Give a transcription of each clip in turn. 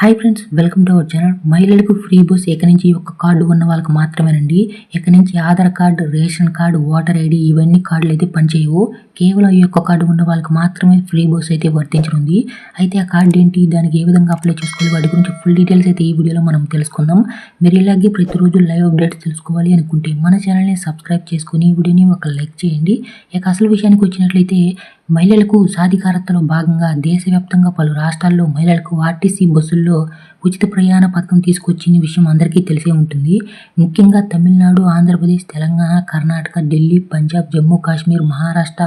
Hi friends welcome to our channel మహిళలకు free bus ఎక్కడి నుంచి ఒక కార్డు ఉన్న వాళ్ళకి మాత్రమేనండి. ఎక్కడి నుంచి Aadhaar card ration card voter ID ఇవన్నీ కార్డులు అయితే పనిచేయవు. కేవలం ఈ యొక్క కార్డు ఉన్న వాళ్ళకి మాత్రమే ఫ్రీ బస్ అయితే వర్తించనుంది. అయితే ఆ కార్డు ఏంటి? దానికి ఏ విధంగా అప్లై చేసుకోవాలి? వాటి గురించి ఫుల్ డీటెయిల్స్ అయితే ఈ వీడియోలో మనం తెలుసుకుందాం. మీరు ఇలాగే ప్రతిరోజు లైవ్ అప్డేట్స్ తెలుసుకోవాలి అనుకుంటే మన ఛానల్ని సబ్స్క్రైబ్ చేసుకుని ఈ వీడియోని ఒక లైక్ చేయండి. ఇక అసలు విషయానికి వచ్చినట్లయితే మహిళలకు సాధికారతలో భాగంగా దేశవ్యాప్తంగా పలు రాష్ట్రాల్లో మహిళలకు ఆర్టీసీ బస్సుల్లో ఉచిత ప్రయాణ పథకం తీసుకొచ్చిన విషయం అందరికీ తెలిసే ఉంటుంది. ముఖ్యంగా తమిళనాడు ఆంధ్రప్రదేశ్ తెలంగాణ కర్ణాటక ఢిల్లీ పంజాబ్ జమ్మూ కాశ్మీర్ మహారాష్ట్ర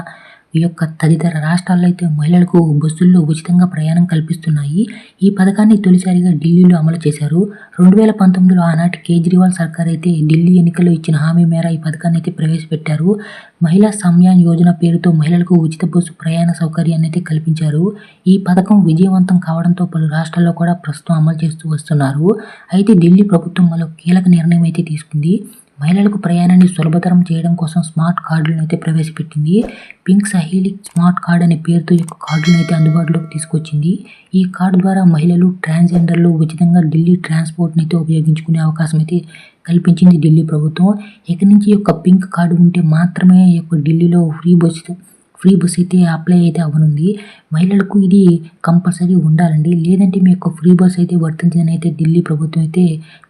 ఈ యొక్క తదితర రాష్ట్రాల్లో అయితే మహిళలకు బస్సుల్లో ఉచితంగా ప్రయాణం కల్పిస్తున్నాయి. ఈ పథకాన్ని తొలిసారిగా ఢిల్లీలో అమలు చేశారు. రెండు వేల పంతొమ్మిదిలో ఆనాటి కేజ్రీవాల్ సర్కార్ అయితే ఢిల్లీ ఎన్నికల్లో ఇచ్చిన హామీ మేర ఈ పథకాన్ని అయితే ప్రవేశపెట్టారు. మహిళా సమ్యాన్ యోజన పేరుతో మహిళలకు ఉచిత బస్సు ప్రయాణ సౌకర్యాన్ని అయితే కల్పించారు. ఈ పథకం విజయవంతం కావడంతో పలు రాష్ట్రాల్లో కూడా ప్రస్తుతం అమలు చేస్తూ వస్తున్నారు. అయితే ఢిల్లీ ప్రభుత్వం మరో కీలక నిర్ణయం అయితే తీసుకుంది. మహిళలకు ప్రయాణాన్ని సులభతరం చేయడం కోసం స్మార్ట్ కార్డులను అయితే ప్రవేశపెట్టింది. పింక్ సహీలి స్మార్ట్ కార్డ్ అనే పేరుతో ఈ యొక్క కార్డులను అయితే అందుబాటులోకి తీసుకొచ్చింది. ఈ కార్డు ద్వారా మహిళలు ట్రాన్స్జెండర్లు ఉచితంగా ఢిల్లీ ట్రాన్స్పోర్ట్ని అయితే ఉపయోగించుకునే అవకాశం అయితే కల్పించింది ఢిల్లీ ప్రభుత్వం. ఇక నుంచి ఈ యొక్క పింక్ కార్డు ఉంటే మాత్రమే ఈ యొక్క ఢిల్లీలో ఫ్రీ బస్సు ఫ్రీ బస్ అయితే అప్లై అయితే అవ్వనుంది. మహిళలకు ఇది కంపల్సరీ ఉండాలండి. లేదంటే మీ యొక్క ఫ్రీ బస్ అయితే వర్తించదని అయితే ఢిల్లీ ప్రభుత్వం అయితే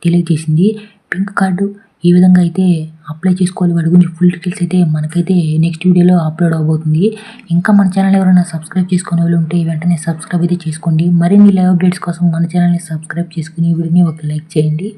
తెలియజేసింది. పింక్ కార్డు ఈ విధంగా అయితే అప్లై చేసుకోవాలి వాటి గురించి ఫుల్ డీటెయిల్స్ అయితే మనకైతే నెక్స్ట్ వీడియోలో అప్లోడ్ అవబోతుంది. ఇంకా మన ఛానల్ ఎవరైనా సబ్స్క్రైబ్ చేసుకునే వాళ్ళు ఉంటే వెంటనే సబ్స్క్రైబ్ అయితే చేసుకోండి. మరిన్ని లైవ్ అప్డేట్స్ కోసం మన ఛానల్ని సబ్స్క్రైబ్ చేసుకుని వీడియోని ఒక లైక్ చేయండి.